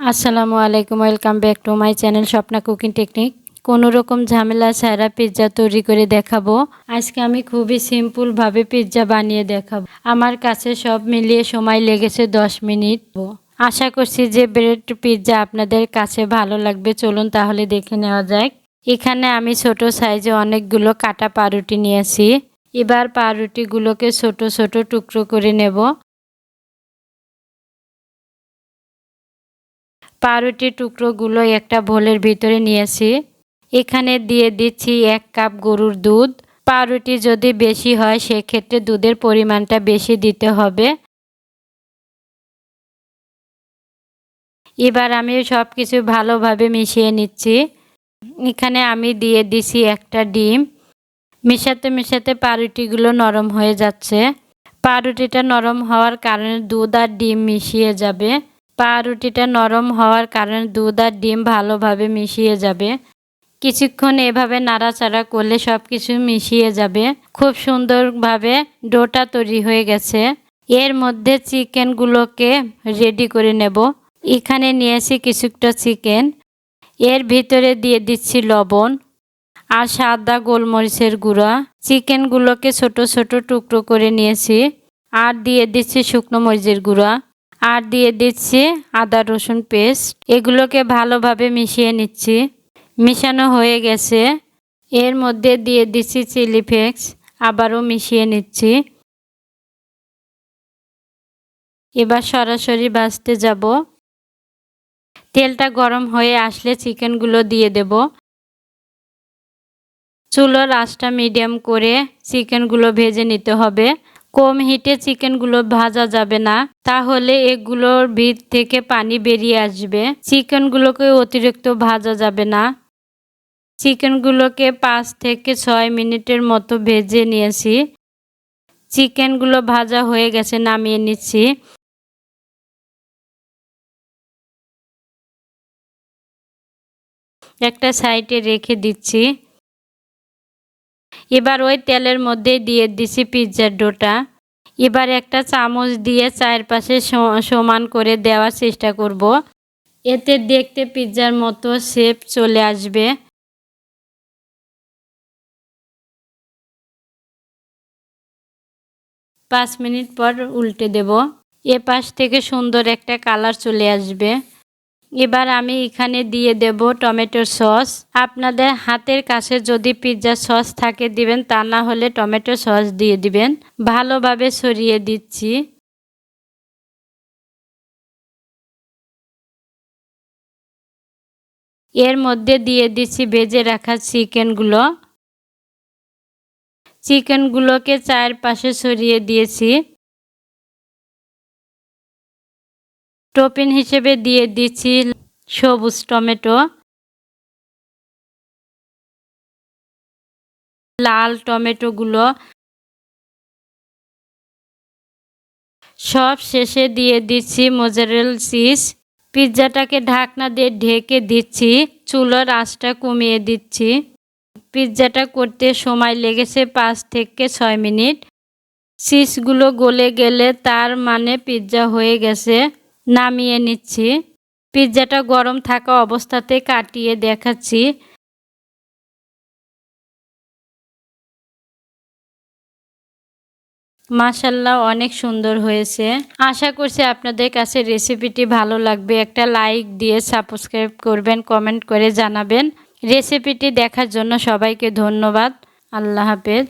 আসসালামু আলাইকুম, welcome back to my channel Swapna cooking technique. কোনো রকম ঝামেলা ছাড়া পিৎজা তৈরি করে দেখাবো। আজকে আমি খুবই সিম্পলভাবে পিৎজা বানিয়ে দেখাবো। আমার কাছে সব মিলিয়ে সময় লেগেছে দশ মিনিট। আশা করছি যে ব্রেড পিৎজা আপনাদের কাছে ভালো লাগবে। চলুন তাহলে দেখে নেওয়া যাক। এখানে আমি ছোট সাইজে অনেকগুলো কাটা পাউরুটি নিয়েছি। এবার পাউরুটিগুলোকে ছোট ছোট টুকরো করে নেব। পাউরুটির টুকরোগুলো একটা ভোলের ভিতরে নিয়েছি। এখানে দিয়ে দিচ্ছি এক কাপ গরুর দুধ। পাউরুটি যদি বেশি হয়, সেক্ষেত্রে দুধের পরিমাণটা বেশি দিতে হবে। এবার আমি সব কিছু ভালোভাবে মিশিয়ে নিচ্ছি। এখানে আমি দিয়ে দিছি একটা ডিম। মেশাতে মেশাতে পাউরুটিগুলো নরম হয়ে যাচ্ছে। পাউরুটিটা নরম হওয়ার কারণে দুধ আর ডিম মিশিয়ে যাবে। পাউরুটিটা নরম হওয়ার কারণে দুধ আর ডিম ভালোভাবে মিশিয়ে যাবে। কিছুক্ষণ এভাবে নাড়াচাড়া করলে সব কিছু মিশিয়ে যাবে। খুব সুন্দরভাবে ডোটা তৈরি হয়ে গেছে। এর মধ্যে চিকেনগুলোকে রেডি করে নেব। এখানে নিয়েছি কিছুটা চিকেন। এর ভিতরে দিয়ে দিচ্ছি লবণ আর সাদা গোলমরিচের গুঁড়া। চিকেনগুলোকে ছোট ছোট টুকরো করে নিয়েছি। আর দিয়ে দিচ্ছি শুকনো মরিচের গুঁড়া। আর দিয়ে দিচ্ছি আদা, রসুন পেস্ট। এগুলোকে ভালোভাবে মিশিয়ে নিচ্ছি। মিশানো হয়ে গেছে। এর মধ্যে দিয়ে দিচ্ছি চিলি ফ্লেক্স। আবারও মিশিয়ে নিচ্ছি। এবার সরাসরি বাছতে যাব। তেলটা গরম হয়ে আসলে চিকেনগুলো দিয়ে দেব। চুলোর আঁচটা মিডিয়াম করে চিকেনগুলো ভেজে নিতে হবে। কম হিটে চিকেনগুলো ভাজা যাবে না, তাহলে এগুলোর ভিত থেকে পানি বেরিয়ে আসবে। চিকেনগুলোকে অতিরিক্ত ভাজা যাবে না। চিকেনগুলোকে পাঁচ থেকে ছয় মিনিটের মতো ভেজে নিয়েছি। চিকেনগুলো ভাজা হয়ে গেছে, নামিয়ে নিচ্ছি। একটা সাইডে রেখে দিচ্ছি। এবার ওই তেলের মধ্যে দিয়ে দিছি পিৎজার ডোটা। এবার একটা চামচ দিয়ে চারপাশে সমান করে দেওয়ার চেষ্টা করব। এতে দেখতে পিৎজার মতো শেপ চলে আসবে। পাঁচ মিনিট পর উল্টে দেব। এ পাশ থেকে সুন্দর একটা কালার চলে আসবে। এবার আমি এখানে দিয়ে দেব টমেটোর সস। আপনাদের হাতের কাছে যদি পিৎজা সস থাকে দিবেন, তা না হলে টমেটো সস দিয়ে দিবেন। ভালোভাবে সরিয়ে দিচ্ছি। এর মধ্যে দিয়ে দিচ্ছি ভেজে রাখা চিকেনগুলো। চিকেনগুলোকে চারপাশে সরিয়ে দিয়েছি। টপিন হিসেবে দিয়ে দিচ্ছি সবুজ টমেটো, লাল টমেটোগুলো। সব শেষে দিয়ে দিচ্ছি মোজারেল চিজ। পিৎজাটাকে ঢাকনা দিয়ে ঢেকে দিচ্ছি, চুলোর আঁচটা কমিয়ে দিচ্ছি। পিৎজাটা করতে সময় লেগেছে পাঁচ থেকে ছয় মিনিট। চিজগুলো গলে গেলে তার মানে পিৎজা হয়ে গেছে। নামিয়ে নিচ্ছি। পিৎজাটা গরম থাকা অবস্থাতে কাটিয়ে দেখাচ্ছি। মাসাল্লাহ অনেক সুন্দর হয়েছে। আশা করছি আপনাদের কাছে রেসিপিটি ভালো লাগবে। একটা লাইক দিয়ে সাবস্ক্রাইব করবেন, কমেন্ট করে জানাবেন। রেসিপিটি দেখার জন্য সবাইকে ধন্যবাদ। আল্লাহ হাফেজ।